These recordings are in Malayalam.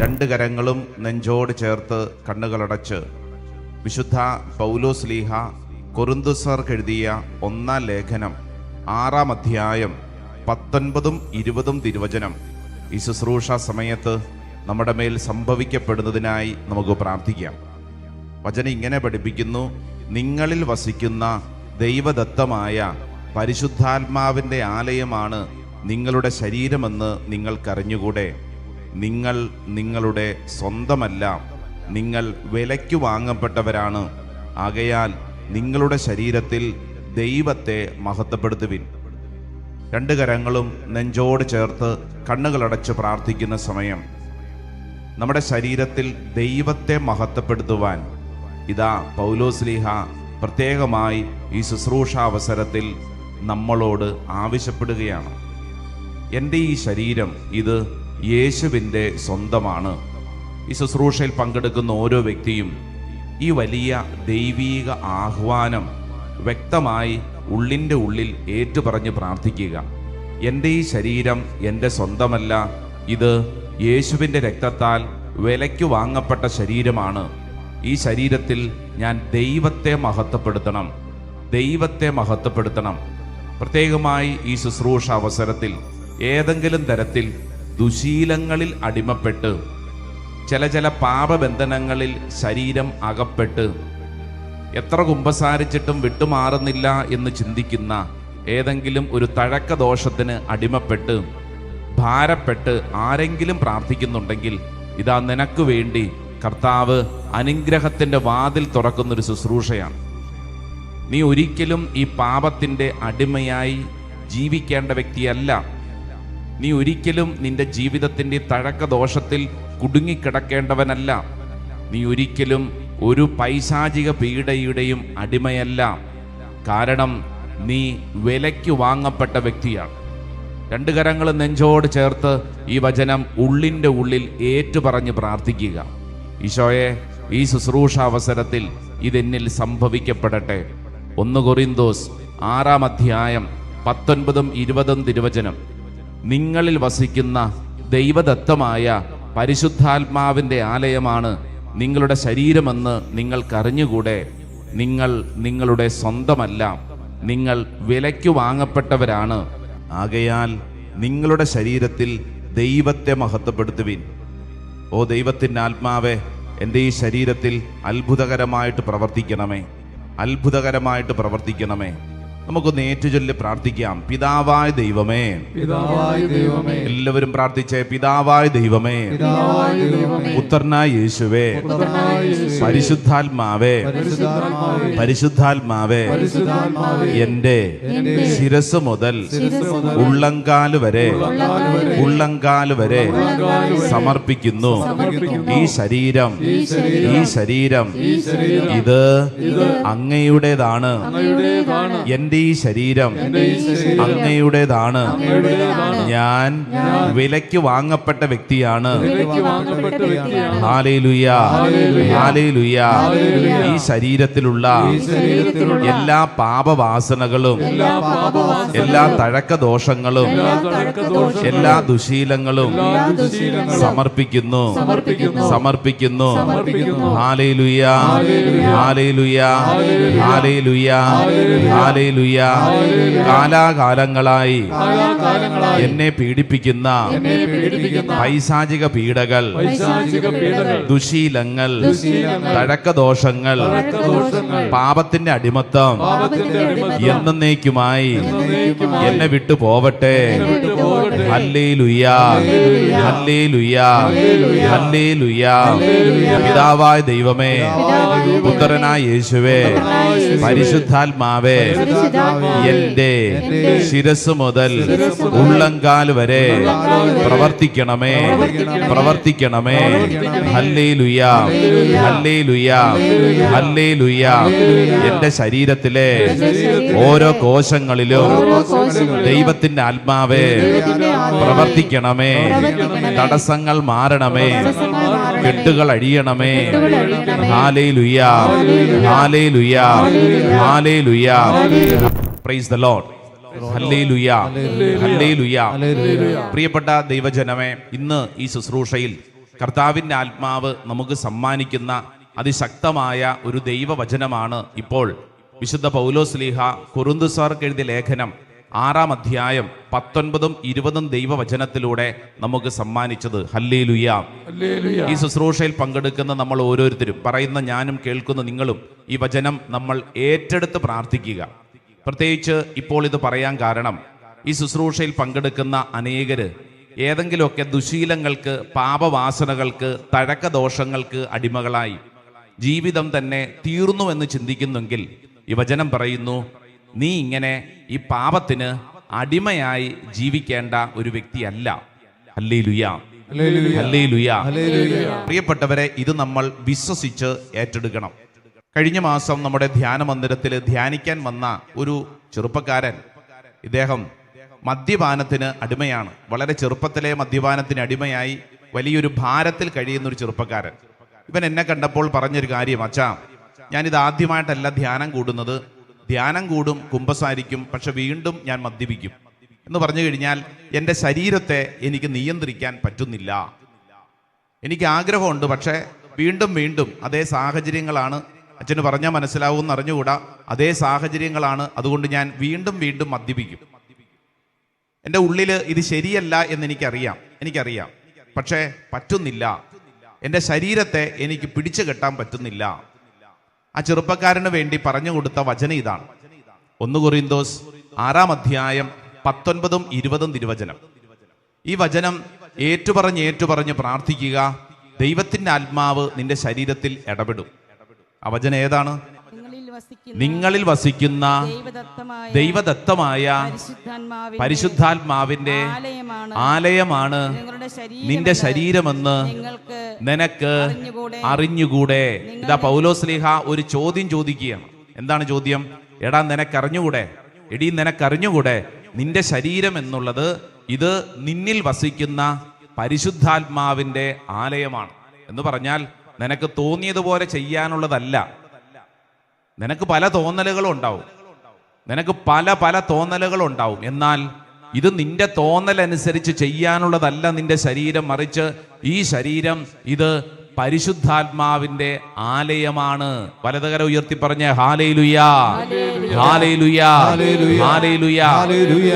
രണ്ട് കരങ്ങളും നെഞ്ചോട് ചേർത്ത് കണ്ണുകളടച്ച് വിശുദ്ധ പൗലോസ് ലീഹ കൊറുന്തുസർക്ക് എഴുതിയ ഒന്നാം ലേഖനം ആറാം അധ്യായം പത്തൊൻപതും ഇരുപതും തിരുവചനം. ഈ ശുശ്രൂഷ സമയത്ത് നമ്മുടെ മേൽ സംഭവിക്കപ്പെടുന്നതിനായി നമുക്ക് പ്രാർത്ഥിക്കാം. വചനം ഇങ്ങനെ പഠിപ്പിക്കുന്നു. നിങ്ങളിൽ വസിക്കുന്ന ദൈവദത്തമായ പരിശുദ്ധാത്മാവിന്റെ ആലയമാണ് നിങ്ങളുടെ ശരീരമെന്ന് നിങ്ങൾക്കറിഞ്ഞുകൂടെ? നിങ്ങൾ നിങ്ങളുടെ സ്വന്തമല്ല. നിങ്ങൾ വിലയ്ക്ക് വാങ്ങപ്പെട്ടവരാണ്. ആകയാൽ നിങ്ങളുടെ ശരീരത്തിൽ ദൈവത്തെ മഹത്വപ്പെടുത്തുവിൻ. രണ്ട് കരങ്ങളും നെഞ്ചോട് ചേർത്ത് കണ്ണുകളടച്ച് പ്രാർത്ഥിക്കുന്ന സമയം. നമ്മുടെ ശരീരത്തിൽ ദൈവത്തെ മഹത്വപ്പെടുത്തുവാൻ ഇതാ പൗലോസ്ലിഹ പ്രത്യേകമായി ഈ ശുശ്രൂഷ അവസരത്തിൽ നമ്മളോട് ആവശ്യപ്പെടുകയാണ്. എന്റെ ഈ ശരീരം ഇത് യേശുവിന്റെ സ്വന്തമാണ്. ഈ ശുശ്രൂഷയിൽ പങ്കെടുക്കുന്ന ഓരോ വ്യക്തിയും ഈ വലിയ ദൈവീക ആഹ്വാനം വ്യക്തമായി ഉള്ളിന്റെ ഉള്ളിൽ ഏറ്റുപറഞ്ഞ് പ്രാർത്ഥിക്കുക. എന്റെ ഈ ശരീരം എന്റെ സ്വന്തമല്ല ഇത് യേശുവിന്റെ രക്തത്താൽ വിലയ്ക്ക് വാങ്ങപ്പെട്ട ശരീരമാണ്. ഈ ശരീരത്തിൽ ഞാൻ ദൈവത്തെ മഹത്വപ്പെടുത്തണം. ദൈവത്തെ മഹത്വപ്പെടുത്തണം. പ്രത്യേകമായി ഈ ശുശ്രൂഷ അവസരത്തിൽ ഏതെങ്കിലും തരത്തിൽ ദുശീലങ്ങളിൽ അടിമപ്പെട്ട് ചില ചില പാപബന്ധനങ്ങളിൽ ശരീരം അകപ്പെട്ട് എത്ര കുമ്പസാരിച്ചിട്ടും വിട്ടുമാറുന്നില്ല എന്ന് ചിന്തിക്കുന്ന ഏതെങ്കിലും ഒരു തഴക്ക ദോഷത്തിന് അടിമപ്പെട്ട് ഭാരപ്പെട്ട് ആരെങ്കിലും പ്രാർത്ഥിക്കുന്നുണ്ടെങ്കിൽ ഇതാ നിനക്ക് വേണ്ടി കർത്താവ് അനുഗ്രഹത്തിന്റെ വാതിൽ തുറക്കുന്നൊരു ശുശ്രൂഷയാണ്. നീ ഒരിക്കലും ഈ പാപത്തിന്റെ അടിമയായി ജീവിക്കേണ്ട വ്യക്തിയല്ല. നീ ഒരിക്കലും നിന്റെ ജീവിതത്തിന്റെ തഴക്ക ദോഷത്തിൽ കുടുങ്ങിക്കിടക്കേണ്ടവനല്ല. നീ ഒരിക്കലും ഒരു പൈശാചിക പീഡയുടെയും അടിമയല്ല. കാരണം നീ വിലയ്ക്ക് വാങ്ങപ്പെട്ട വ്യക്തിയാണ്. രണ്ട് കരങ്ങൾ നെഞ്ചോട് ചേർത്ത് ഈ വചനം ഉള്ളിന്റെ ഉള്ളിൽ ഏറ്റുപറഞ്ഞ് പ്രാർത്ഥിക്കുക. ഈശോയെ ഈ ശുശ്രൂഷ അവസരത്തിൽ ഇതെന്നിൽ സംഭവിക്കപ്പെടട്ടെ. ഒന്ന് കൊറിന്തോസ് ആറാം അധ്യായം പത്തൊൻപതും ഇരുപതും തിരുവചനം. നിങ്ങളിൽ വസിക്കുന്ന ദൈവദത്തമായ പരിശുദ്ധാത്മാവിന്റെ ആലയമാണ് നിങ്ങളുടെ ശരീരമെന്ന് നിങ്ങൾക്കറിഞ്ഞുകൂടെ? നിങ്ങൾ നിങ്ങളുടെ സ്വന്തമല്ല. നിങ്ങൾ വിലയ്ക്ക് വാങ്ങപ്പെട്ടവരാണ്. ആകയാൽ നിങ്ങളുടെ ശരീരത്തിൽ ദൈവത്തെ മഹത്വപ്പെടുത്തുവിൻ. ഓ ദൈവത്തിന്റെ ആത്മാവെ എന്റെ ഈ ശരീരത്തിൽ അത്ഭുതകരമായിട്ട് പ്രവർത്തിക്കണമേ. അത്ഭുതകരമായിട്ട് പ്രവർത്തിക്കണമേ. നമുക്കൊന്ന് ഏറ്റുചൊല്ലി പ്രാർത്ഥിക്കാം. പിതാവായ ദൈവമേ. പിതാവായ ദൈവമേ. എല്ലാവരും പ്രാർത്ഥിച്ചേ പിതാവായ ദൈവമേ. പുത്രനായ യേശുവേ. പരിശുദ്ധാത്മാവേ. പരിശുദ്ധാത്മാവേ. എന്റെ എന്റെ ശിരസ് മുതൽ ഉള്ളങ്കാൽ ഉള്ളങ്കാൽ വരെ ഉള്ളങ്കാൽ വരെ സമർപ്പിക്കുന്നു. ഈ ശരീരം ഈ ശരീരം ഇത് അങ്ങയുടേതാണ്. അങ്ങയുടേതാണ്. എന്റെ ഈ ശരീരം അങ്ങയുടേതാണ്. ഞാൻ വിലയ്ക്ക് വാങ്ങപ്പെട്ട വ്യക്തിയാണ്. വിലയ്ക്ക് വാങ്ങപ്പെട്ട വ്യക്തിയാണ്. ഹാലേലുയ. ഹാലേലുയ. ഈ ശരീരത്തിലുള്ള ഈ ശരീരത്തിലുള്ള എല്ലാ പാപവാസനകളും എല്ലാ പാപവാസനകളും എല്ലാ തഴക്ക ദോഷങ്ങളും എല്ലാ തഴക്കദോഷങ്ങളും എല്ലാ ദുശീലങ്ങളും എല്ലാ ദുശീലങ്ങളും സമർപ്പിക്കുന്നു. സമർപ്പിക്കുന്നു. സമർപ്പിക്കുന്നു. സമർപ്പിക്കുന്നു. ഹാലേലുയ. ഹാലേലുയ. ഹാലേലുയ കാലാകാലങ്ങളായി എന്നെ പീഡിപ്പിക്കുന്ന പൈശാചിക പീഡകൾ ദുശീലങ്ങൾ തഴക്കദോഷങ്ങൾ പാപത്തിന്റെ അടിമത്തം എന്നേക്കുമായി എന്നെ വിട്ടു പോവട്ടെ. പിതാവായ ദൈവമേ പുത്രനായ യേശുവേ പരിശുദ്ധാത്മാവേ എന്റെ ശിരസ് മുതൽ ഉള്ളങ്കാൽ വരെ പ്രവർത്തിക്കണമേ പ്രവർത്തിക്കണമേ. ഹല്ലേ ലുയാ. ഹല്ലേലൂയ ഹല്ലേലൂയ. ഹല്ലേലൂയ ഹല്ലേലൂയ. എന്റെ ശരീരത്തിലെ ഓരോ കോശങ്ങളിലും ദൈവത്തിന്റെ ആത്മാവേ, പ്രവർത്തിക്കണമേ. തടസ്സങ്ങൾ മാറണമേ. കെട്ടുകൾ അഴിയണമേ. കെട്ടുകൾ അഴിയണമേ. ഹാലേ ലുയാ ഹാലേ ലുയാ ഹാലേ ലുയാ പ്രൈസ് ദ ലുയാ പ്രിയപ്പെട്ട ദൈവജനമേ ഇന്ന് ഈ ശുശ്രൂഷയിൽ കർത്താവിന്റെ ആത്മാവ് നമുക്ക് സമ്മാനിക്കുന്ന അതിശക്തമായ ഒരു ദൈവവചനമാണ് ഇപ്പോൾ വിശുദ്ധ പൗലോസ്ലീഹ കുറുന്തുസാർക്ക് എഴുതിയ ലേഖനം. ആറാം അധ്യായം പത്തൊൻപതും ഇരുപതും ദൈവവചനത്തിലൂടെ നമുക്ക് സമ്മാനിച്ചത്. ഹല്ലേ ലുയാ ഈ ശുശ്രൂഷയിൽ പങ്കെടുക്കുന്ന നമ്മൾ ഓരോരുത്തരും പറയുന്ന ഞാനും കേൾക്കുന്ന നിങ്ങളും ഈ വചനം നമ്മൾ ഏറ്റെടുത്ത് പ്രാർത്ഥിക്കുക. പ്രത്യേകിച്ച് ഇപ്പോൾ ഇത് പറയാൻ കാരണം ഈ ശുശ്രൂഷയിൽ പങ്കെടുക്കുന്ന അനേകര് ഏതെങ്കിലുമൊക്കെ ദുശീലങ്ങൾക്ക് പാപവാസനകൾക്ക് തഴക്കദോഷങ്ങൾക്ക് അടിമകളായി ജീവിതം തന്നെ തീർന്നു എന്ന് ചിന്തിക്കുന്നെങ്കിൽ ഈ വചനം പറയുന്നു നീ ഇങ്ങനെ ഈ പാപത്തിന് അടിമയായി ജീവിക്കേണ്ട ഒരു വ്യക്തിയല്ല. അല്ലേ ലുയാ. പ്രിയപ്പെട്ടവരെ ഇത് നമ്മൾ വിശ്വസിച്ച് ഏറ്റെടുക്കണം. കഴിഞ്ഞ മാസം നമ്മുടെ ധ്യാന മന്ദിരത്തിൽ ധ്യാനിക്കാൻ വന്ന ഒരു ചെറുപ്പക്കാരൻ ഇദ്ദേഹം മദ്യപാനത്തിന് അടിമയാണ്. വളരെ ചെറുപ്പത്തിലെ മദ്യപാനത്തിന് അടിമയായി വലിയൊരു ഭാരത്തിൽ കഴിയുന്ന ഒരു ചെറുപ്പക്കാരൻ. ഇവൻ എന്നെ കണ്ടപ്പോൾ പറഞ്ഞൊരു കാര്യം അച്ഛാ ഞാനിത് ആദ്യമായിട്ടല്ല ധ്യാനം കൂടുന്നത്. ധ്യാനം കൂടും കുമ്പസാരിക്കും പക്ഷെ വീണ്ടും ഞാൻ മദ്യപിക്കും. എന്ന് പറഞ്ഞു കഴിഞ്ഞാൽ എന്റെ ശരീരത്തെ എനിക്ക് നിയന്ത്രിക്കാൻ പറ്റുന്നില്ല. എനിക്ക് ആഗ്രഹമുണ്ട് പക്ഷേ വീണ്ടും വീണ്ടും അതേ സാഹചര്യങ്ങളാണ് അച്ഛന് പറഞ്ഞാൽ മനസ്സിലാവും അറിഞ്ഞുകൂടാ. അതേ സാഹചര്യങ്ങളാണ് അതുകൊണ്ട് ഞാൻ വീണ്ടും വീണ്ടും മദ്യപിക്കും. എന്റെ ഉള്ളിൽ ഇത് ശരിയല്ല എന്ന് എനിക്കറിയാം എനിക്കറിയാം. പക്ഷേ പറ്റുന്നില്ല. എന്റെ ശരീരത്തെ എനിക്ക് പിടിച്ചു കെട്ടാൻ പറ്റുന്നില്ല. ആ ചെറുപ്പക്കാരന് വേണ്ടി പറഞ്ഞു കൊടുത്ത വചനം ഇതാണ്. ഒന്ന് കുറിന്തോസ് ആറാം അധ്യായം പത്തൊൻപതും ഇരുപതും തിരുവചനം. ഈ വചനം ഏറ്റുപറഞ്ഞ് ഏറ്റുപറഞ്ഞ് പ്രാർത്ഥിക്കുക ദൈവത്തിന്റെ ആത്മാവ് നിന്റെ ശരീരത്തിൽ ഇടപെടും. ആ വചനം ഏതാണ്? നിങ്ങളിൽ വസിക്കുന്ന ദൈവദത്തമായ പരിശുദ്ധാത്മാവിന്റെ ആലയമാണ്. നിന്റെ ശരീരമെന്ന് നിനക്ക് അറിഞ്ഞുകൂടെ? അറിഞ്ഞുകൂടെ? ഇതാ പൗലോസ്ലിഹ ഒരു ചോദ്യം ചോദിക്കുകയാണ്. എന്താണ് ചോദ്യം? എടാ നിനക്കറിഞ്ഞുകൂടെ? എടീ നിനക്കറിഞ്ഞുകൂടെ? നിന്റെ ശരീരം എന്നുള്ളത് ഇത് നിന്നിൽ വസിക്കുന്ന പരിശുദ്ധാത്മാവിന്റെ ആലയമാണ്. എന്ന് പറഞ്ഞാൽ നിനക്ക് തോന്നിയതുപോലെ ചെയ്യാനുള്ളതല്ല. നിനക്ക് പല തോന്നലുകളും ഉണ്ടാവും. നിനക്ക് പല പല തോന്നലുകളും ഉണ്ടാവും. എന്നാൽ ഇത് നിന്റെ തോന്നലനുസരിച്ച് ചെയ്യാനുള്ളതല്ല നിന്റെ ശരീരം മറിച്ച് ഈ ശരീരം ഇത് പരിശുദ്ധാത്മാവിന്റെ ആലയമാണ്. വലതുകര ഉയർത്തി പറഞ്ഞ ഹാലേലുയാ.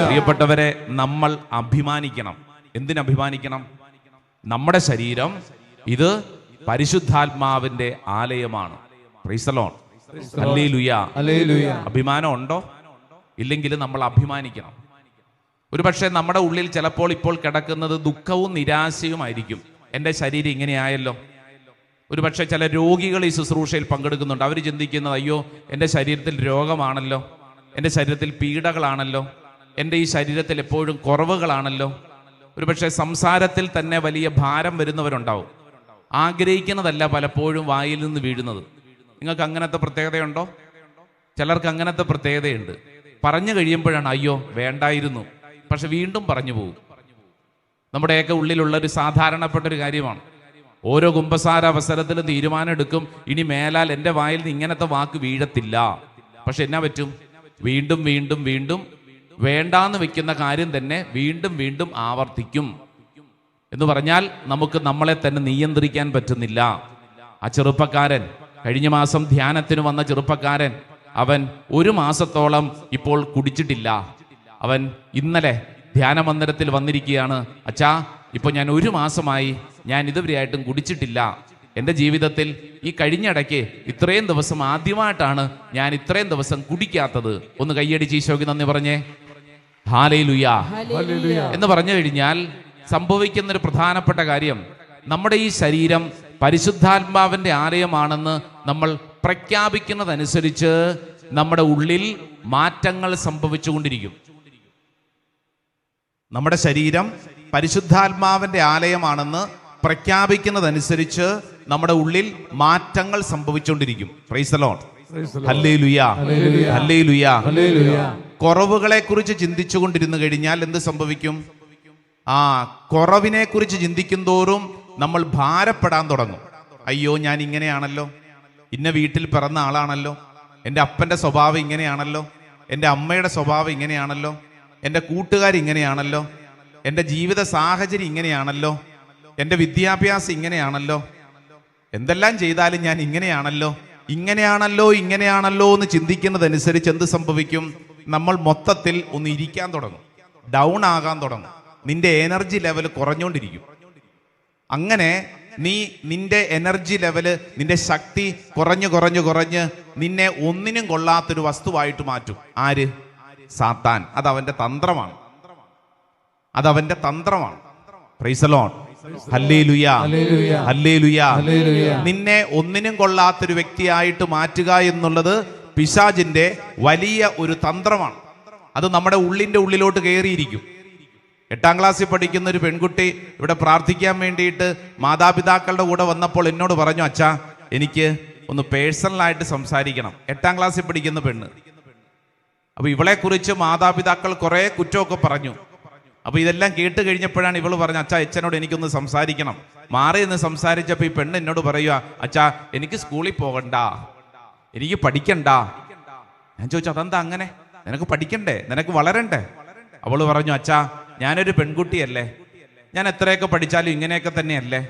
പ്രിയപ്പെട്ടവരെ നമ്മൾ അഭിമാനിക്കണം. എന്തിനഭിമാനിക്കണം നമ്മുടെ ശരീരം ഇത് പരിശുദ്ധാത്മാവിന്റെ ആലയമാണ്. പ്രീസലോൺ അഭിമാനം ഉണ്ടോ? ഇല്ലെങ്കിൽ നമ്മൾ അഭിമാനിക്കണം. ഒരുപക്ഷെ നമ്മുടെ ഉള്ളിൽ ചിലപ്പോൾ ഇപ്പോൾ കിടക്കുന്നത് ദുഃഖവും നിരാശയുമായിരിക്കും എന്റെ ശരീരം ഇങ്ങനെയായല്ലോ. ഒരുപക്ഷെ ചില രോഗികൾ ഈ ശുശ്രൂഷയിൽ പങ്കെടുക്കുന്നുണ്ട്. അവർ ചിന്തിക്കുന്നത് അയ്യോ എന്റെ ശരീരത്തിൽ രോഗമാണല്ലോ. എന്റെ ശരീരത്തിൽ പീഡകളാണല്ലോ. എന്റെ ഈ ശരീരത്തിൽ എപ്പോഴും കുറവുകളാണല്ലോ. ഒരുപക്ഷെ സംസാരത്തിൽ തന്നെ വലിയ ഭാരം വരുന്നവരുണ്ടാവും. ആഗ്രഹിക്കുന്നതല്ല പലപ്പോഴും വായിൽ നിന്ന് വീഴുന്നത്. നിങ്ങൾക്ക് അങ്ങനത്തെ പ്രത്യേകതയുണ്ടോ? ചിലർക്ക് അങ്ങനത്തെ പ്രത്യേകതയുണ്ട്. പറഞ്ഞു കഴിയുമ്പോഴാണ് അയ്യോ വേണ്ടായിരുന്നു. പക്ഷെ വീണ്ടും പറഞ്ഞു പോകും. നമ്മുടെയൊക്കെ ഉള്ളിലുള്ള ഒരു സാധാരണപ്പെട്ട ഒരു കാര്യമാണ്. ഓരോ കുംഭസാര അവസരത്തിലും തീരുമാനം എടുക്കും ഇനി മേലാൽ എന്റെ വായിൽ നിന്ന് ഇങ്ങനത്തെ വാക്ക് വീഴത്തില്ല. പക്ഷെ എന്നാ പറ്റും? വീണ്ടും വീണ്ടും വീണ്ടും വേണ്ടാന്ന് വെക്കുന്ന കാര്യം തന്നെ വീണ്ടും വീണ്ടും ആവർത്തിക്കും. എന്ന് പറഞ്ഞാൽ നമുക്ക് നമ്മളെ തന്നെ നിയന്ത്രിക്കാൻ പറ്റുന്നില്ല. ആ ചെറുപ്പക്കാരൻ കഴിഞ്ഞ മാസം ധ്യാനത്തിന് വന്ന ചെറുപ്പക്കാരൻ അവൻ ഒരു മാസത്തോളം ഇപ്പോൾ കുടിച്ചിട്ടില്ല. അവൻ ഇന്നലെ ധ്യാന മന്ദിരത്തിൽ വന്നിരിക്കുകയാണ്. അച്ഛാ ഇപ്പൊ ഞാൻ ഒരു മാസമായി ഞാൻ ഇതുവരെയായിട്ടും കുടിച്ചിട്ടില്ല. എന്റെ ജീവിതത്തിൽ ഈ കഴിഞ്ഞിടയ്ക്ക് ഇത്രയും ദിവസം ആദ്യമായിട്ടാണ് ഞാൻ ഇത്രയും ദിവസം കുടിക്കാത്തത്. ഒന്ന് കൈയടിച്ച് ഈശോയ്ക്ക് നന്ദി പറഞ്ഞേ. ഹാലയിലുയാ എന്ന് പറഞ്ഞു കഴിഞ്ഞാൽ സംഭവിക്കുന്ന ഒരു പ്രധാനപ്പെട്ട കാര്യം നമ്മുടെ ഈ ശരീരം പരിശുദ്ധാത്മാവിന്റെ ആലയമാണെന്ന് നമ്മൾ പ്രഖ്യാപിക്കുന്നതനുസരിച്ച് നമ്മുടെ ഉള്ളിൽ മാറ്റങ്ങൾ സംഭവിച്ചുകൊണ്ടിരിക്കും. നമ്മുടെ ശരീരം പരിശുദ്ധാത്മാവിന്റെ ആലയമാണെന്ന് പ്രഖ്യാപിക്കുന്നതനുസരിച്ച് നമ്മുടെ ഉള്ളിൽ മാറ്റങ്ങൾ സംഭവിച്ചുകൊണ്ടിരിക്കും. പ്രൈസലോൺ ഹല്ലേലുയാ കുറവുകളെ കുറിച്ച് ചിന്തിച്ചുകൊണ്ടിരുന്നു കഴിഞ്ഞാൽ എന്ത് സംഭവിക്കും? ആ കുറവിനെ കുറിച്ച് ചിന്തിക്കും തോറും നമ്മൾ ഭാരപ്പെടാൻ തുടങ്ങും. അയ്യോ ഞാൻ ഇങ്ങനെയാണല്ലോ. ഇന്ന വീട്ടിൽ പിറന്ന ആളാണല്ലോ. എന്റെ അപ്പന്റെ സ്വഭാവം ഇങ്ങനെയാണല്ലോ. എന്റെ അമ്മയുടെ സ്വഭാവം ഇങ്ങനെയാണല്ലോ. എന്റെ ഇങ്ങനെയാണല്ലോ. എന്റെ ജീവിത സാഹചര്യം ഇങ്ങനെയാണല്ലോ. എന്റെ വിദ്യാഭ്യാസം ഇങ്ങനെയാണല്ലോ. എന്തെല്ലാം ചെയ്താലും ഞാൻ ഇങ്ങനെയാണല്ലോ. ഇങ്ങനെയാണല്ലോ ഇങ്ങനെയാണല്ലോ എന്ന് ചിന്തിക്കുന്നതനുസരിച്ച് എന്ത് സംഭവിക്കും? നമ്മൾ മൊത്തത്തിൽ ഒന്ന് ഇരിക്കാൻ തുടങ്ങും. ഡൗൺ ആകാൻ തുടങ്ങും. നിന്റെ എനർജി ലെവൽ കുറഞ്ഞുകൊണ്ടിരിക്കും. അങ്ങനെ നീ നിന്റെ എനർജി ലെവൽ നിന്റെ ശക്തി കുറഞ്ഞു കുറഞ്ഞു കുറഞ്ഞ് നിന്നെ ഒന്നിനും കൊള്ളാത്തൊരു വസ്തുവായിട്ട് മാറ്റും. ആര്? സാത്താൻ. അത് അവന്റെ തന്ത്രമാണ്. അത് അവന്റെ തന്ത്രമാണ്. പ്രൈസലോൺ നിന്നെ ഒന്നിനും കൊള്ളാത്തൊരു വ്യക്തിയായിട്ട് മാറ്റുക എന്നുള്ളത് പിശാജിന്റെ വലിയ ഒരു തന്ത്രമാണ്. അത് നമ്മുടെ ഉള്ളിന്റെ ഉള്ളിലോട്ട് കയറിയിരിക്കും. എട്ടാം ക്ലാസ്സിൽ പഠിക്കുന്ന ഒരു പെൺകുട്ടി ഇവിടെ പ്രാർത്ഥിക്കാൻ വേണ്ടിയിട്ട് മാതാപിതാക്കളുടെ കൂടെ വന്നപ്പോൾ എന്നോട് പറഞ്ഞു അച്ഛാ എനിക്ക് ഒന്ന് പേഴ്സണലായിട്ട് സംസാരിക്കണം. എട്ടാം ക്ലാസ്സിൽ പഠിക്കുന്ന പെണ്ണ്. അപ്പൊ ഇവളെ കുറിച്ച് മാതാപിതാക്കൾ കുറെ കുറ്റമൊക്കെ പറഞ്ഞു. അപ്പൊ ഇതെല്ലാം കേട്ട് കഴിഞ്ഞപ്പോഴാണ് ഇവൾ പറഞ്ഞ അച്ഛാ അച്ഛനോട് എനിക്കൊന്ന് സംസാരിക്കണം. മാറി എന്ന് സംസാരിച്ചപ്പോ ഈ പെണ്ണ് എന്നോട് പറയുക അച്ഛാ എനിക്ക് സ്കൂളിൽ പോകണ്ട. എനിക്ക് പഠിക്കണ്ട. ഞാൻ ചോദിച്ചു അതെന്താ അങ്ങനെ? നിനക്ക് പഠിക്കണ്ടേ? നിനക്ക് വളരണ്ടേ? അവൾ പറഞ്ഞു അച്ഛാ ഞാനൊരു പെൺകുട്ടിയല്ലേ? ഞാൻ എത്രയൊക്കെ പഠിച്ചാലും ഇങ്ങനെയൊക്കെ തന്നെയല്ലേ?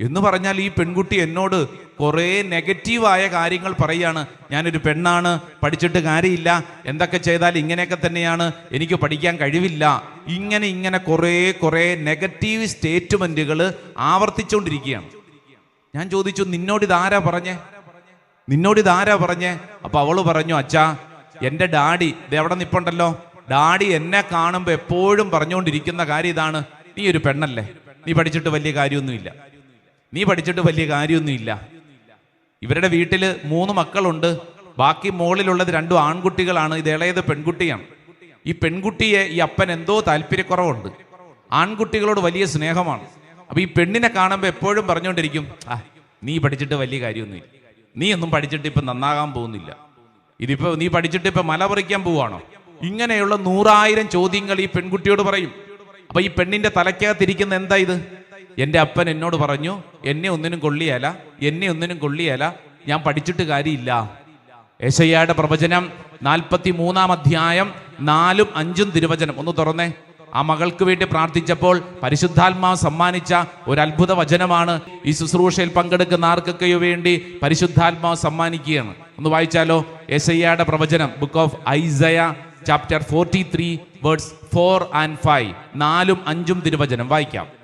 എന്ന് പറഞ്ഞാൽ ഈ പെൺകുട്ടി എന്നോട് കുറേ നെഗറ്റീവായ കാര്യങ്ങൾ പറയുകയാണ്. ഞാനൊരു പെണ്ണാണ് പഠിച്ചിട്ട് കാര്യമില്ല. എന്തൊക്കെ ചെയ്താൽ ഇങ്ങനെയൊക്കെ തന്നെയാണ്. എനിക്ക് പഠിക്കാൻ കഴിവില്ല. ഇങ്ങനെ ഇങ്ങനെ കുറേ കുറേ നെഗറ്റീവ് സ്റ്റേറ്റ്മെന്റുകൾ ആവർത്തിച്ചുകൊണ്ടിരിക്കുകയാണ്. ഞാൻ ചോദിച്ചു നിന്നോട് ഇതാരാ പറഞ്ഞേ? നിന്നോട് ഇതാരാ പറഞ്ഞേ? അപ്പൊ അവൾ പറഞ്ഞു അച്ഛാ എന്റെ ഡാഡി ഇത് എവിടെ നിപ്പുണ്ടല്ലോ. ഡാഡി എന്നെ കാണുമ്പോൾ എപ്പോഴും പറഞ്ഞുകൊണ്ടിരിക്കുന്ന കാര്യം ഇതാണ്. നീ ഒരു പെണ്ണല്ലേ? നീ പഠിച്ചിട്ട് വലിയ കാര്യമൊന്നുമില്ല. നീ പഠിച്ചിട്ട് വലിയ കാര്യമൊന്നുമില്ല. ഇവരുടെ വീട്ടിൽ മൂന്ന് മക്കളുണ്ട്. ബാക്കി മുകളിലുള്ളത് രണ്ടും ആൺകുട്ടികളാണ്. ഇത് ഇളയത് പെൺകുട്ടിയാണ്. ഈ പെൺകുട്ടിയെ ഈ അപ്പൻ എന്തോ താല്പര്യക്കുറവുണ്ട്. ആൺകുട്ടികളോട് വലിയ സ്നേഹമാണ്. അപ്പൊ ഈ പെണ്ണിനെ കാണുമ്പോൾ എപ്പോഴും പറഞ്ഞുകൊണ്ടിരിക്കും ആ നീ പഠിച്ചിട്ട് വലിയ കാര്യമൊന്നുമില്ല. നീ ഒന്നും പഠിച്ചിട്ട് ഇപ്പൊ നന്നാകാൻ പോകുന്നില്ല. ഇതിപ്പോ നീ പഠിച്ചിട്ട് ഇപ്പൊ മല പറിക്കാൻ പോവാണോ? ഇങ്ങനെയുള്ള നൂറായിരം ചോദ്യങ്ങൾ ഈ പെൺകുട്ടിയോട് പറയും. അപ്പൊ ഈ പെണ്ണിന്റെ തലയ്ക്കകത്തിരിക്കുന്ന എന്താ ഇത്? എന്റെ അപ്പൻ എന്നോട് പറഞ്ഞു എന്നെ ഒന്നിനും കൊള്ളിയല എന്നെ ഒന്നിനും കൊള്ളിയല ഞാൻ പഠിച്ചിട്ട് കാര്യമില്ല. യേശയ്യയുടെ പ്രവചനം നാൽപ്പത്തി മൂന്നാം അധ്യായം നാലും അഞ്ചും തിരുവചനം. ഒന്ന് തുറന്നേ. ആ മകൾക്ക് വേണ്ടി പ്രാർത്ഥിച്ചപ്പോൾ പരിശുദ്ധാത്മാവ് സമ്മാനിച്ച ഒരു അത്ഭുത വചനമാണ്. ഈ ശുശ്രൂഷയിൽ പങ്കെടുക്കുന്ന ആർക്കൊക്കെയോ വേണ്ടി പരിശുദ്ധാത്മാവ് സമ്മാനിക്കുകയാണ്. ഒന്ന് വായിച്ചാലോ? യേശയ്യയുടെ പ്രവചനം book of Isaiah chapter forty three words four and five നാലും അഞ്ചും തിരുവചനം വായിക്കാം.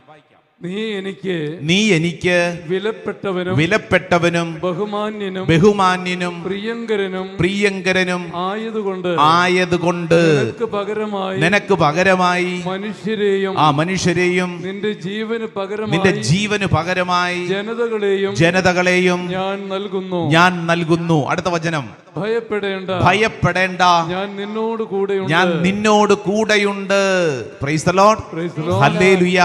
നീ എനിക്ക് നീ എനിക്ക് വിലപ്പെട്ടവനും വിലപ്പെട്ടവനും ബഹുമാന്യനും ബഹുമാന്യനും പ്രിയങ്കരനും പ്രിയങ്കരനും ആയതുകൊണ്ട് ആയതുകൊണ്ട് നിനക്ക് പകരമായി നിനക്ക് പകരമായി മനുഷ്യരെയും ആ മനുഷ്യരെയും നിന്റെ ജീവന് നിന്റെ പകരമായി ജീവന് പകരമായി ജനതകളെയും ജനതകളെയും ഞാൻ നൽകുന്നു. ഞാൻ നൽകുന്നു. അടുത്ത വചനം. ഭയപ്പെടേണ്ട. ഭയപ്പെടേണ്ട. ഞാൻ നിന്നോട് കൂടെയുണ്ട്. ഞാൻ നിന്നോട് കൂടെയുണ്ട്. Praise the Lord Lord. ഹല്ലേലൂയ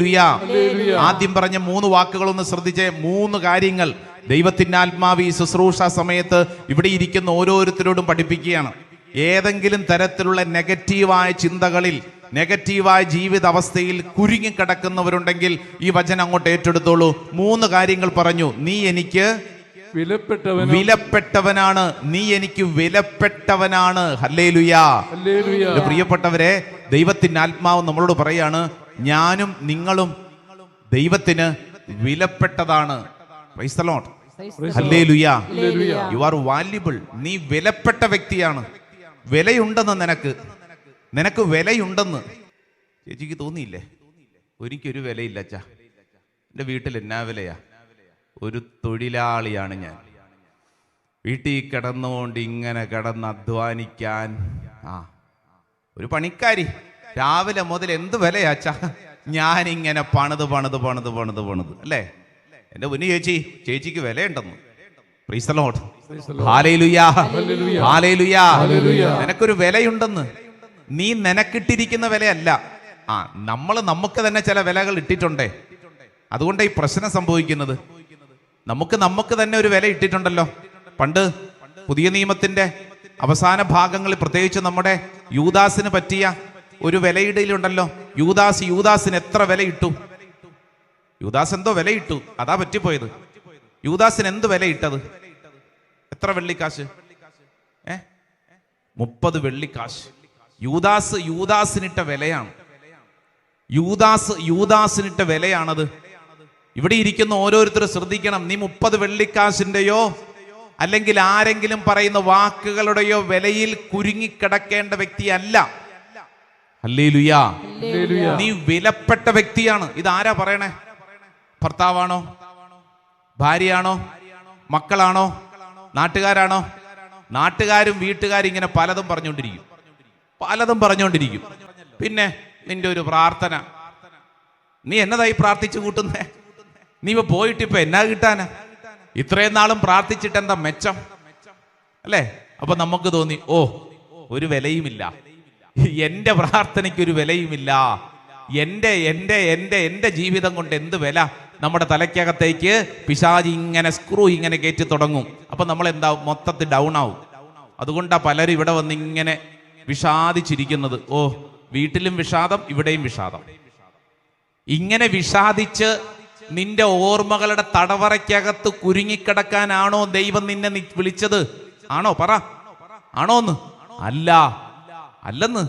ഹല്ലേലൂയ. ആദ്യം പറഞ്ഞ മൂന്ന് വാക്കുകൾ ഒന്ന് ശ്രദ്ധിച്ചേ. മൂന്ന് കാര്യങ്ങൾ ദൈവത്തിന്റെ ആത്മാവ് ഈ ശുശ്രൂഷ സമയത്ത് ഇവിടെ ഇരിക്കുന്ന ഓരോരുത്തരോടും പഠിപ്പിക്കുകയാണ്. ഏതെങ്കിലും തരത്തിലുള്ള നെഗറ്റീവായ ചിന്തകളിൽ നെഗറ്റീവായ ജീവിത അവസ്ഥയിൽ കുരുങ്ങിക്കിടക്കുന്നവരുണ്ടെങ്കിൽ ഈ വചനം അങ്ങോട്ട് ഏറ്റെടുത്തോളൂ. മൂന്ന് കാര്യങ്ങൾ പറഞ്ഞു. നീ എനിക്ക് വിലപ്പെട്ടവനും വിലപ്പെട്ടവനാണ്. നീ എനിക്ക് വിലപ്പെട്ടവനാണ്. ഹല്ലേലൂയ. പ്രിയപ്പെട്ടവരെ ദൈവത്തിന്റെ ആത്മാവ് നമ്മളോട് പറയാണ് ഞാനും നിങ്ങളും ദൈവത്തിന് വിലപ്പെട്ടതാണ്. യു ആർ വാല്യുബിൾ നീ വിലപ്പെട്ട വ്യക്തിയാണ്. വിലയുണ്ടെന്ന് നിനക്ക്. നിനക്ക് വിലയുണ്ടെന്ന്. ചേച്ചിക്ക് തോന്നിയില്ലേ? ഒരിക്കൊരു വിലയില്ല അച്ഛാ. എന്റെ വീട്ടിൽ എന്നാ വിലയാ? ഒരു തൊഴിലാളിയാണ് ഞാൻ. വീട്ടിൽ കിടന്നുകൊണ്ട് ഇങ്ങനെ കിടന്ന് അധ്വാനിക്കാൻ. ആ ഒരു പണിക്കാരി. രാവിലെ മുതൽ എന്ത് വിലയാച്ച? ഞാനിങ്ങനെ പണിത് പണിത് പണിത് പണിത് പണിത്. അല്ലേ? എന്റെ മുന്നു ചേച്ചി ചേച്ചിക്ക് വിലയുണ്ടെന്ന്. നിനക്കൊരു വിലയുണ്ടെന്ന്. നീ നിനക്കിട്ടിരിക്കുന്ന വിലയല്ല. ആ നമ്മൾ നമുക്ക് തന്നെ ചില വിലകൾ ഇട്ടിട്ടുണ്ടേ. അതുകൊണ്ട് ഈ പ്രശ്നം സംഭവിക്കുന്നത്. നമുക്ക് നമുക്ക് തന്നെ ഒരു വില ഇട്ടിട്ടുണ്ടല്ലോ. പണ്ട് പുതിയ നിയമത്തിന്റെ അവസാന ഭാഗങ്ങളിൽ പ്രത്യേകിച്ച് നമ്മുടെ യൂദാസിന് പറ്റിയ ഒരു വിലയിടയിലുണ്ടല്ലോ. യൂദാസ് യൂദാസിന് എത്ര വിലയിട്ടു? യൂദാസ് എന്തോ വിലയിട്ടു? അതാ പറ്റിപ്പോയത്. യൂദാസിന് എന്ത് വിലയിട്ടത്? എത്ര വെള്ളിക്കാശ്? ഏ? മുപ്പത് വെള്ളിക്കാശ്. യൂദാസ് യൂദാസിനിട്ട വിലയാണ്. യൂദാസ് യൂദാസിനിട്ട വിലയാണത്. ഇവിടെ ഇരിക്കുന്ന ഓരോരുത്തരും ശ്രദ്ധിക്കണം. നീ മുപ്പത് വെള്ളിക്കാശിന്റെയോ അല്ലെങ്കിൽ ആരെങ്കിലും പറയുന്ന വാക്കുകളുടെയോ വിലയിൽ കുരുങ്ങിക്കിടക്കേണ്ട വ്യക്തിയല്ല. നീ വിലപ്പെട്ട വ്യക്തിയാണ്. ഇത് ആരാ പറയണേ? ഭർത്താവാണോ? ഭാര്യയാണോ? മക്കളാണോ? നാട്ടുകാരാണോ? നാട്ടുകാരും വീട്ടുകാരും ഇങ്ങനെ പലതും പറഞ്ഞുകൊണ്ടിരിക്കും. പലതും പറഞ്ഞുകൊണ്ടിരിക്കും. പിന്നെ നിന്റെ ഒരു പ്രാർത്ഥന. നീ എന്നതായി പ്രാർത്ഥിച്ചു കൂട്ടുന്നേ? നീ ഇപ്പൊ പോയിട്ട് ഇപ്പൊ എന്നാ കിട്ടാനാ? ഇത്രയും നാളും പ്രാർത്ഥിച്ചിട്ട് എന്താ മെച്ചം? അല്ലേ? അപ്പൊ നമുക്ക് തോന്നി ഓ ഒരു വിലയുമില്ല. എന്റെ പ്രാർത്ഥനയ്ക്ക് ഒരു വിലയുമില്ല. എന്റെ എന്റെ എന്റെ എന്റെ ജീവിതം കൊണ്ട് എന്ത് വില? നമ്മുടെ തലയ്ക്കകത്തേക്ക് പിശാജി ഇങ്ങനെ സ്ക്രൂ ഇങ്ങനെ കയറ്റി തുടങ്ങും. അപ്പൊ നമ്മൾ എന്താവും മൊത്തത്തിൽ ഡൗൺ ആവും. അതുകൊണ്ടാ പലരും ഇവിടെ വന്ന് ഇങ്ങനെ വിഷാദിച്ചിരിക്കുന്നത്. ഓ വീട്ടിലും വിഷാദം ഇവിടെയും വിഷാദം. ഇങ്ങനെ വിഷാദിച്ച് നിന്റെ ഓർമ്മകളുടെ തടവറയ്ക്കകത്ത് കുരുങ്ങിക്കിടക്കാനാണോ ദൈവം നിന്നെ വിളിച്ചത്? ആണോ? പറ. ആണോന്ന്? അല്ല. അല്ലെന്ന്.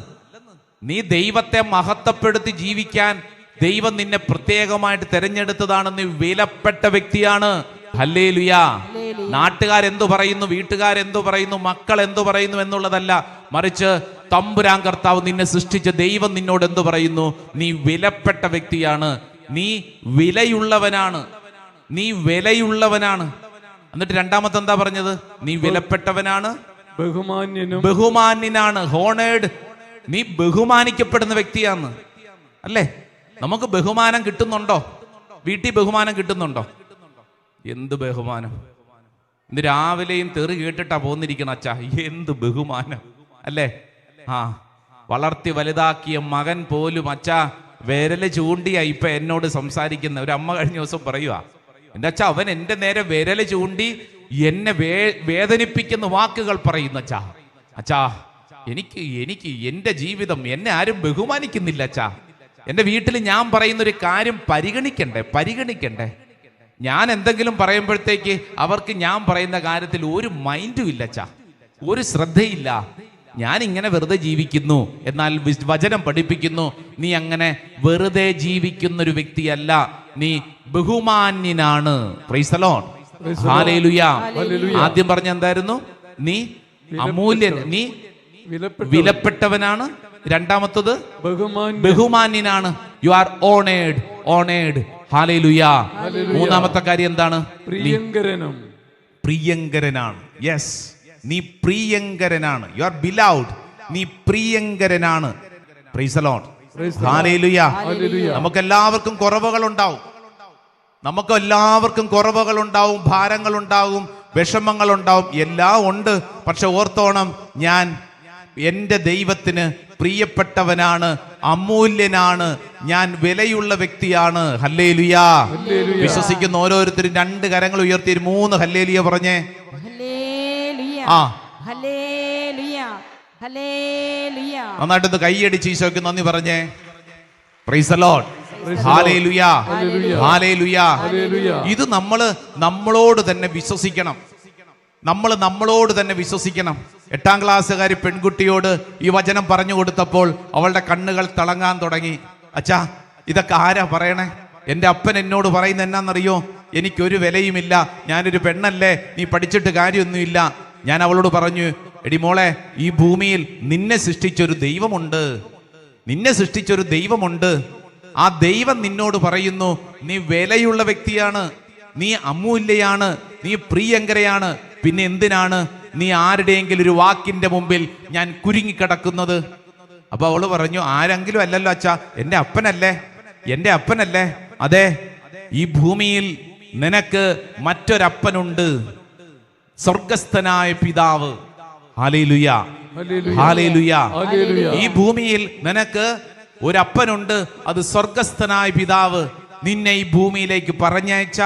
നീ ദൈവത്തെ മഹത്വപ്പെടുത്തി ജീവിക്കാൻ ദൈവം നിന്നെ പ്രത്യേകമായിട്ട് തെരഞ്ഞെടുത്തതാണ് നീ വിലപ്പെട്ട വ്യക്തിയാണ്. ഹല്ലേലുയാ. നാട്ടുകാരെന്തു പറയുന്നു വീട്ടുകാരെന്തു പറയുന്നു മക്കൾ എന്തു പറയുന്നു എന്നുള്ളതല്ല. മറിച്ച് തമ്പുരാൻ കർത്താവ് നിന്നെ സൃഷ്ടിച്ച ദൈവം നിന്നോട് എന്തു പറയുന്നു? നീ വിലപ്പെട്ട വ്യക്തിയാണ്. നീ വിലയുള്ളവനാണ്. നീ വിലയുള്ളവനാണ്. എന്നിട്ട് രണ്ടാമത്തെ എന്താ പറഞ്ഞത്? നീ വിലപ്പെട്ടവനാണ്. ബഹുമാന്യനും ബഹുമാന്യനാണ്. ഹോണേഡ്. നീ ബഹുമാനിക്കപ്പെടുന്ന വ്യക്തിയാണ് അല്ലേ? നമുക്ക് ബഹുമാനം കിട്ടുന്നുണ്ടോ? വീട്ടിൽ ബഹുമാനം കിട്ടുന്നുണ്ടോ? എന്ത് ബഹുമാനം? ഇന്ന് രാവിലെയും തെറി കേട്ടിട്ടാ പോന്നിരിക്കണം അച്ഛാ. എന്ത് ബഹുമാനം? അല്ലേ? ആ. വളർത്തി വലുതാക്കിയ മകൻ പോലും അച്ഛാ വിരൽ ചൂണ്ടിയാ ഇപ്പൊ എന്നോട് സംസാരിക്കുന്ന. ഒരു അമ്മ കഴിഞ്ഞ ദിവസം പറയുക എന്റെ വെച്ചാ അവൻ എന്റെ നേരെ വിരൽ ചൂണ്ടി എന്നെ വേ വേദനിപ്പിക്കുന്ന വാക്കുകൾ പറയുന്ന അച്ഛാ. അച്ഛാ എനിക്ക് എനിക്ക് എന്റെ ജീവിതം എന്നെ ആരും ബഹുമാനിക്കുന്നില്ല അച്ഛാ. എന്റെ വീട്ടിൽ ഞാൻ പറയുന്ന ഒരു കാര്യം പരിഗണിക്കണ്ടേ പരിഗണിക്കണ്ടേ. ഞാൻ എന്തെങ്കിലും പറയുമ്പോഴത്തേക്ക് അവർക്ക് ഞാൻ പറയുന്ന കാര്യത്തിൽ ഒരു മൈൻഡും ഇല്ല അച്ഛാ. ഒരു ശ്രദ്ധയില്ല. ഞാൻ ഇങ്ങനെ വെറുതെ ജീവിക്കുന്നു എന്നാൽ വചനം പഠിപ്പിക്കുന്നു. നീ അങ്ങനെ വെറുതെ ജീവിക്കുന്ന ഒരു വ്യക്തിയല്ല. നീ ബഹുമാന്യനാണ്. Hallelujah. ആദ്യം പറഞ്ഞ എന്തായിരുന്നു? നീ അമൂല്യൻ നീ വിലപ്പെട്ടവനാണ്. രണ്ടാമത്തത് ബഹുമാന്യ ബഹുമാന്യനാണ്. You are honoured honoured hallelujah മൂന്നാമത്തെ കാര്യം എന്താണ്? പ്രിയങ്കരനും. പ്രിയങ്കരനാണ്. യെസ് നീ പ്രിയങ്കരനാണ്. യു ആർ ബിലൗഡ് നീ പ്രിയങ്കരനാണ്. പ്രീസലോട്ട്. നമുക്ക് എല്ലാവർക്കും കുറവുകൾ ഉണ്ടാവും നമുക്ക് എല്ലാവർക്കും കുറവുകൾ ഉണ്ടാവും ഭാരങ്ങൾ ഉണ്ടാവും വിഷമങ്ങൾ ഉണ്ടാവും എല്ലാം ഉണ്ട്. പക്ഷെ ഓർത്തോണം ഞാൻ എന്റെ ദൈവത്തിന് പ്രിയപ്പെട്ടവനാണ് അമൂല്യനാണ് ഞാൻ വിലയുള്ള വ്യക്തിയാണ്. ഹല്ലേലുയാ. വിശ്വസിക്കുന്ന ഓരോരുത്തരും രണ്ട് കരങ്ങൾ ഉയർത്തി മൂന്ന് ഹല്ലേലിയ പറഞ്ഞേ. ഹല്ലേലൂയ. ആ. ഹല്ലേലൂയ. നന്നായിട്ടൊന്ന് കൈയടിച്ച് ഈശോയ്ക്ക് നന്ദി പറഞ്ഞേ. ഇത് നമ്മൾ നമ്മളോട് തന്നെ വിശ്വസിക്കണം. നമ്മൾ നമ്മളോട് തന്നെ വിശ്വസിക്കണം. എട്ടാം ക്ലാസ്സുകാരി പെൺകുട്ടിയോട് ഈ വചനം പറഞ്ഞു കൊടുത്തപ്പോൾ അവളുടെ കണ്ണുകൾ തിളങ്ങാൻ തുടങ്ങി. അച്ഛാ ഇതൊക്കെ ആരാ പറയണേ? എന്റെ അപ്പൻ എന്നോട് പറയുന്ന എന്നാന്നറിയോ? എനിക്കൊരു വിലയുമില്ല. ഞാനൊരു പെണ്ണല്ലേ? നീ പഠിച്ചിട്ട് കാര്യമൊന്നുമില്ല. ഞാൻ അവളോട് പറഞ്ഞു എടി മോളെ ഈ ഭൂമിയിൽ നിന്നെ സൃഷ്ടിച്ചൊരു ദൈവമുണ്ട്. നിന്നെ സൃഷ്ടിച്ചൊരു ദൈവമുണ്ട്. ആ ദൈവം നിന്നോട് പറയുന്നു നീ വിലയുള്ള വ്യക്തിയാണ്. നീ അമൂല്യയാണ്. നീ പ്രിയങ്കരയാണ്. പിന്നെ എന്തിനാണ് നീ ആരുടെയെങ്കിലും ഒരു വാക്കിന്റെ മുമ്പിൽ ഞാൻ കുരുങ്ങിക്കിടക്കുന്നത്? അപ്പൊ അവൾ പറഞ്ഞു ആരെങ്കിലും അല്ലല്ലോ അച്ഛാ എന്റെ അപ്പനല്ലേ? എന്റെ അപ്പനല്ലേ? അതെ ഈ ഭൂമിയിൽ നിനക്ക് മറ്റൊരപ്പനുണ്ട്. സ്വർഗസ്ഥനായ പിതാവ്. ഈ ഭൂമിയിൽ നിനക്ക് ഒരപ്പനുണ്ട്. അത് സ്വർഗസ്ഥനായ പിതാവ് നിന്നെ ഈ ഭൂമിയിലേക്ക് പറഞ്ഞയച്ച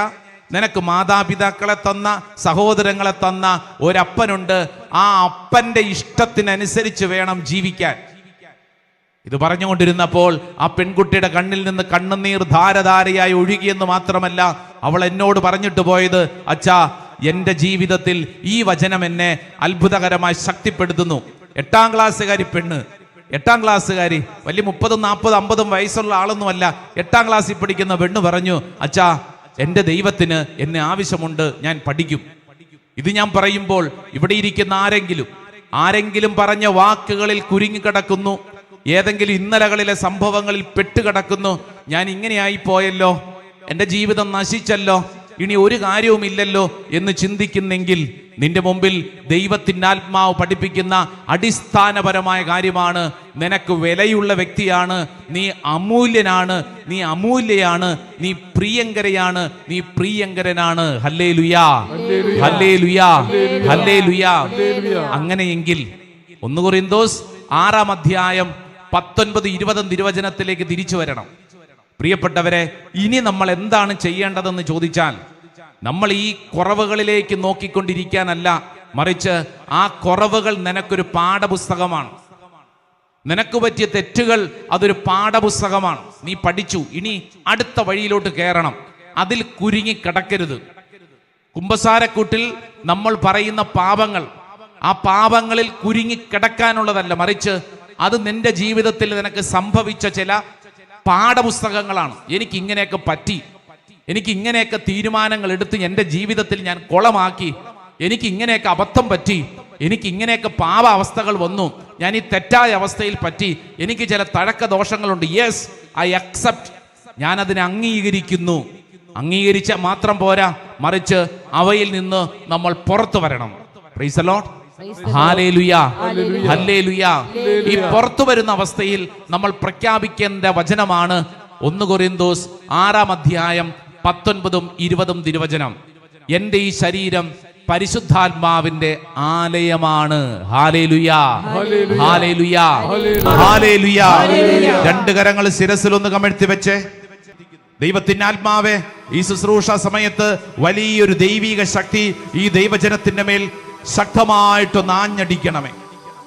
നിനക്ക് മാതാപിതാക്കളെ തന്ന സഹോദരങ്ങളെ തന്ന ഒരപ്പനുണ്ട്. ആ അപ്പന്റെ ഇഷ്ടത്തിനനുസരിച്ച് വേണം ജീവിക്കാൻ. ഇത് പറഞ്ഞുകൊണ്ടിരുന്നപ്പോൾ ആ പെൺകുട്ടിയുടെ കണ്ണിൽ നിന്ന് കണ്ണുനീർ ധാരധാരയായി ഒഴുകിയെന്ന് മാത്രമല്ല അവൾ എന്നോട് പറഞ്ഞിട്ട് പോയത് അച്ഛാ എന്റെ ജീവിതത്തിൽ ഈ വചനം എന്നെ അത്ഭുതകരമായി ശക്തിപ്പെടുത്തുന്നു. എട്ടാം ക്ലാസ്സുകാരി പെണ്ണ്. എട്ടാം ക്ലാസ്സുകാരി വലിയ മുപ്പതും നാൽപ്പതും അമ്പതും വയസ്സുള്ള ആളൊന്നുമല്ല. എട്ടാം ക്ലാസ്സിൽ പഠിക്കുന്ന പെണ്ണ് പറഞ്ഞു അച്ഛാ എന്റെ ദൈവത്തിന് എന്നെ ആവശ്യമുണ്ട് ഞാൻ പഠിക്കും. ഇത് ഞാൻ പറയുമ്പോൾ ഇവിടെ ഇരിക്കുന്ന ആരെങ്കിലും ആരെങ്കിലും പറഞ്ഞ വാക്കുകളിൽ കുരുങ്ങിക്കിടക്കുന്നു ഏതെങ്കിലും ഇന്നലകളിലെ സംഭവങ്ങളിൽ പെട്ടുകിടക്കുന്നു ഞാൻ ഇങ്ങനെയായി പോയല്ലോ എന്റെ ജീവിതം നശിച്ചല്ലോ ഇനി ഒരു കാര്യവുമില്ലല്ലോ എന്ന് ചിന്തിക്കുന്നെങ്കിൽ നിന്റെ മുമ്പിൽ ദൈവത്തിന്റെ ആത്മാവ് പഠിപ്പിക്കുന്ന അടിസ്ഥാനപരമായ കാര്യമാണ് നിനക്ക് വിലയുള്ള വ്യക്തിയാണ് നീ അമൂല്യനാണ് നീ അമൂല്യയാണ് നീ പ്രിയങ്കരയാണ് നീ പ്രിയങ്കരനാണ്. ഹല്ലേ ലുയാ ഹല്ലേ ലുയാ ഹല്ലേ ലുയാ അങ്ങനെയെങ്കിൽ ഒന്ന് കൊറിന്തോസ് ആറാം അധ്യായം പത്തൊൻപത് ഇരുപതും തിരുവചനത്തിലേക്ക് തിരിച്ചു വരണം. പ്രിയപ്പെട്ടവരെ ഇനി നമ്മൾ എന്താണ് ചെയ്യേണ്ടതെന്ന് ചോദിച്ചാൽ നമ്മൾ ഈ കുറവുകളിലേക്ക് നോക്കിക്കൊണ്ടിരിക്കാനല്ല മറിച്ച് ആ കുറവുകൾ നിനക്കൊരു പാഠപുസ്തകമാണ്. നിനക്ക് പറ്റിയ തെറ്റുകൾ അതൊരു പാഠപുസ്തകമാണ്. നീ പഠിച്ചു ഇനി അടുത്ത വഴിയിലോട്ട് കയറണം. അതിൽ കുരുങ്ങി കിടക്കരുത്. കുംഭസാരക്കൂട്ടിൽ നമ്മൾ പറയുന്ന പാപങ്ങൾ ആ പാപങ്ങളിൽ കുരുങ്ങി കിടക്കാനുള്ളതല്ല മറിച്ച് അത് നിന്റെ ജീവിതത്തിൽ നിനക്ക് സംഭവിച്ച ചില പാഠപുസ്തകങ്ങളാണ്. എനിക്ക് ഇങ്ങനെയൊക്കെ പറ്റി. എനിക്ക് ഇങ്ങനെയൊക്കെ തീരുമാനങ്ങൾ എടുത്ത് എന്റെ ജീവിതത്തിൽ ഞാൻ കുളമാക്കി. എനിക്ക് ഇങ്ങനെയൊക്കെ അബദ്ധം പറ്റി. എനിക്ക് ഇങ്ങനെയൊക്കെ പാപ അവസ്ഥകൾ വന്നു. ഞാൻ ഈ തെറ്റായ അവസ്ഥയിൽ പറ്റി. എനിക്ക് ചില തഴക്ക ദോഷങ്ങളുണ്ട് യെസ് ഐ അക്സെപ്റ്റ് ഞാൻ അതിനെ അംഗീകരിക്കുന്നു. അംഗീകരിച്ച മാത്രം പോരാ. മറിച്ച് അവയിൽ നിന്ന് നമ്മൾ പുറത്തു വരണം. Praise ഈ പുറത്തു വരുന്ന അവസ്ഥയിൽ നമ്മൾ പ്രഖ്യാപിക്കേണ്ട വചനമാണ് ഒന്ന് കൊറിന്തോസ് ആറാം അധ്യായം പത്തൊൻപതും ഇരുപതും തിരുവചനം. എന്റെ ഈ ശരീരം പരിശുദ്ധാത്മാവിന്റെ ആലയമാണ്. ഹാലേലുയാ. ഹാലേലുയാ. ഹാലേലുയാ. രണ്ട് കരങ്ങൾ ശിരസിൽ ഒന്ന് കമഴ്ത്തി വെച്ചേ. ദൈവത്തിന്റെ ആത്മാവേ ഈ ശുശ്രൂഷ സമയത്ത് വലിയൊരു ദൈവിക ശക്തി ഈ ദൈവജനത്തിന്റെ മേൽ ശക്തമായിട്ടൊന്ന് നാഞ്ഞടിക്കണമേ.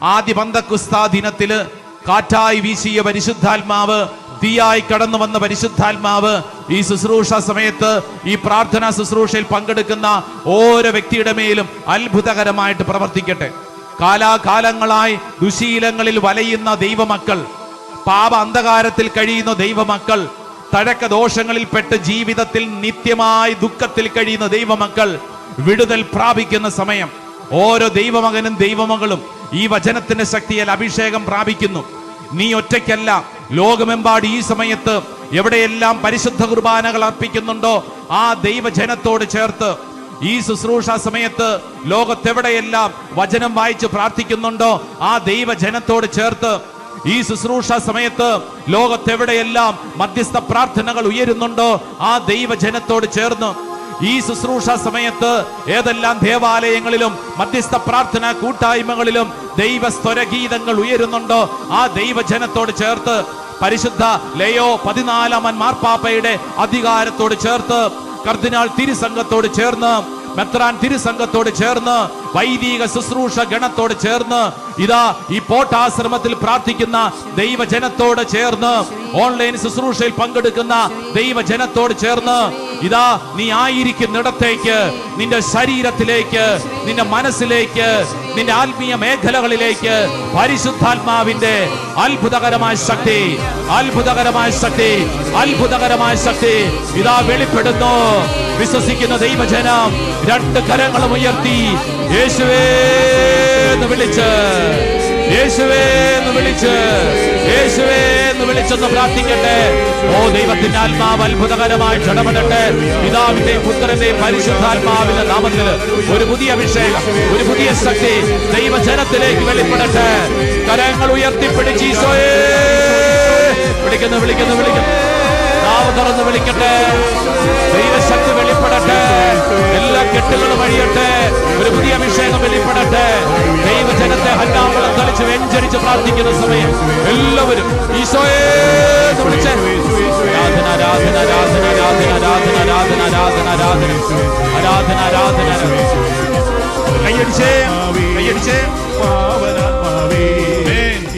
ആദ്യ പന്തക്കുസ്താ ദിനത്തിൽ കാറ്റായി വീശിയ പരിശുദ്ധാത്മാവ് തീയായി കടന്നു വന്ന പരിശുദ്ധാത്മാവ് ഈ ശുശ്രൂഷ സമയത്ത് ഈ പ്രാർത്ഥനാ ശുശ്രൂഷയിൽ പങ്കെടുക്കുന്ന ഓരോ വ്യക്തിയുടെ മേലും അത്ഭുതകരമായിട്ട് പ്രവർത്തിക്കട്ടെ. കാലാകാലങ്ങളായി ദുശീലങ്ങളിൽ വലയുന്ന ദൈവമക്കൾ പാപ അന്ധകാരത്തിൽ കഴിയുന്ന ദൈവമക്കൾ തഴക്ക ദോഷങ്ങളിൽപ്പെട്ട് ജീവിതത്തിൽ നിത്യമായി ദുഃഖത്തിൽ കഴിയുന്ന ദൈവമക്കൾ വിടുതൽ പ്രാപിക്കുന്ന സമയം. ഓരോ ദൈവമകനും ദൈവമകളും ഈ വചനത്തിന്റെ ശക്തിയിൽ അഭിഷേകം പ്രാപിക്കുന്നു. നീ ഒറ്റയ്ക്കല്ല ലോകമെമ്പാട് ഈ സമയത്ത് എവിടെയെല്ലാം പരിശുദ്ധ കുർബാനകൾ അർപ്പിക്കുന്നുണ്ടോ ആ ദൈവജനത്തോട് ചേർത്ത് ഈ ശുശ്രൂഷ സമയത്ത് ലോകത്തെവിടെയെല്ലാം വചനം വായിച്ച് പ്രാർത്ഥിക്കുന്നുണ്ടോ ആ ദൈവജനത്തോട് ചേർത്ത് ഈ ശുശ്രൂഷ സമയത്ത് ലോകത്തെവിടെയെല്ലാം മധ്യസ്ഥ പ്രാർത്ഥനകൾ ഉയരുന്നുണ്ടോ ആ ദൈവജനത്തോട് ചേർന്ന് ഈ ശുശ്രൂഷ സമയത്ത് ഏതെല്ലാം ദേവാലയങ്ങളിലും മധ്യസ്ഥ പ്രാർത്ഥന കൂട്ടായ്മകളിലും ദൈവസ്വരഗീതങ്ങൾ ഉയരുന്നുണ്ടോ ആ ദൈവജനത്തോട് ചേർത്ത് പരിശുദ്ധ ലയോ പതിനാലാമൻ മാർപ്പാപ്പയുടെ അധികാരത്തോട് ചേർത്ത് കർദിനാൾ തിരുസംഘത്തോട് ചേർന്ന് മെത്രാൻ തിരുസംഘത്തോട് ചേർന്ന് വൈദിക ശുശ്രൂഷ ഗണത്തോട് ചേർന്ന് ഇതാ ഈ പോട്ടാശ്രമത്തിൽ പ്രാർത്ഥിക്കുന്ന ദൈവജനത്തോട് ചേർന്ന് ഓൺലൈൻ ശുശ്രൂഷയിൽ പങ്കെടുക്കുന്ന ദൈവജനത്തോട് ചേർന്ന് ഇതാ നീ ആയിരിക്കുന്നിടത്തേക്ക് നിന്റെ ശരീരത്തിലേക്ക് നിന്റെ മനസ്സിലേക്ക് നിന്റെ ആത്മീയ മേഖലകളിലേക്ക് പരിശുദ്ധാത്മാവിന്റെ അത്ഭുതകരമായ ശക്തി അത്ഭുതകരമായ ശക്തി അത്ഭുതകരമായ ശക്തി ഇതാ വെളിപ്പെടുന്നു. വിശ്വസിക്കുന്ന ദൈവജനം രണ്ട് കരങ്ങളും ഉയർത്തി യേശുവേ വിളിച്ച് യേശുവേ എന്ന് വിളിച്ച് യേശുവേ എന്ന് വിളിച്ചൊന്ന് പ്രാർത്ഥിക്കട്ടെ. ഓ ദൈവത്തിന്റെ ആത്മാവ് അത്ഭുതകരമായി ഇടപെടട്ടെ പിതാവിന്റെയും പുത്രന്റെയും പരിശുദ്ധാത്മാവിന്റെ നാമത്തിൽ ഒരു പുതിയ അഭിഷേകം ഒരു പുതിയ ശക്തി ദൈവജനത്തിലേക്ക് വെളിപ്പെടട്ടെ. കരങ്ങൾ ഉയർത്തിപ്പിടിച്ച് ഈശോയെ. വിളിക്കുന്നു വിളിക്കുന്നു വിളിക്കുന്നു. നാവ് തുറന്ന് വിളിക്കട്ടെ. ദൈവശക്തി വെളിപ്പെടട്ടെ. എല്ലാ കെട്ടുകളും അഴിയട്ടെ. ഒരു പുതിയ അഭിഷേകം വെളിപ്പെടട്ടെ. ദൈവജനത്തെ ഹല്ലാമ്പളം തളിച്ച് വെഞ്ചരിച്ച് പ്രാർത്ഥിക്കുന്ന സമയം എല്ലാവരും ഈശോയെ വിളിച്ച് ആരാധന ആരാധന ആരാധന ആരാധന ആരാധന ആരാധന ആരാധന ആരാധന. ആരാധന കയ്യടിച്ചേ കൈയടിച്ചേ പാവനാത്മാവേ.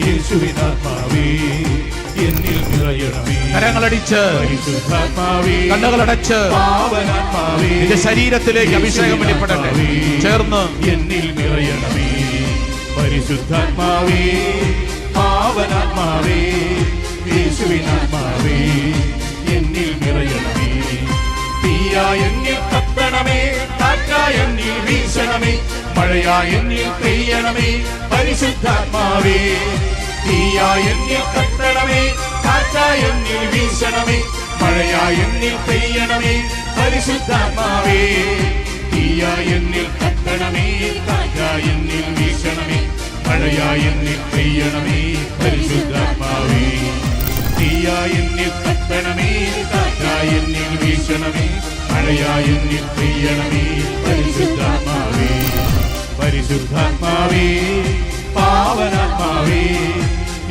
യേശുവിനാത്മാവേ. എന്നിൽ നിറയണമേ. കരങ്ങളടിച്ച് പരിശുദ്ധാത്മാവേ. കണ്ണുകളടച്ച് നിന്റെ ശരീരത്തിലേക്ക് അഭിഷേകം വെളിപ്പെടട്ടെ. ചേർന്ന്. എന്നിൽ നിറയണമേ. പരിശുദ്ധാത്മാവേ. പാവനാത്മാവേ. യേശുവിനാത്മാവേ. എന്നിൽ നിറയണമേ. തീയായ എന്നിൽ കത്തണമേ. കാറ്റായ എന്നിൽ വീശണമേ. മഴയായ എന്നിൽ പെയ്യണമേ. പരിശുദ്ധാത്മാവേ. തീയായ എന്നിൽ കത്തണമേ കാറ്റായ എന്നിൽ വീശണമേ മഴയായി പെയ്യണമേ പരിശുദ്ധാത്മാവേ. തീയായി എന്നിൽ കത്തണമേ കാറ്റായ എന്നിൽ വീശണമേ മഴയായി പെയ്യണമേ പരിശുദ്ധാത്മാവേ. തീയായി എന്നിൽ കത്തണമേ കാറ്റായ എന്നിൽ വീശണമേ മഴയായി പെയ്യണമേ പരിശുദ്ധാത്മാവേ. പരിശുദ്ധാത്മാവേ പാവനാത്മാവേ.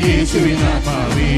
യേശുവിനാത്മാവേ.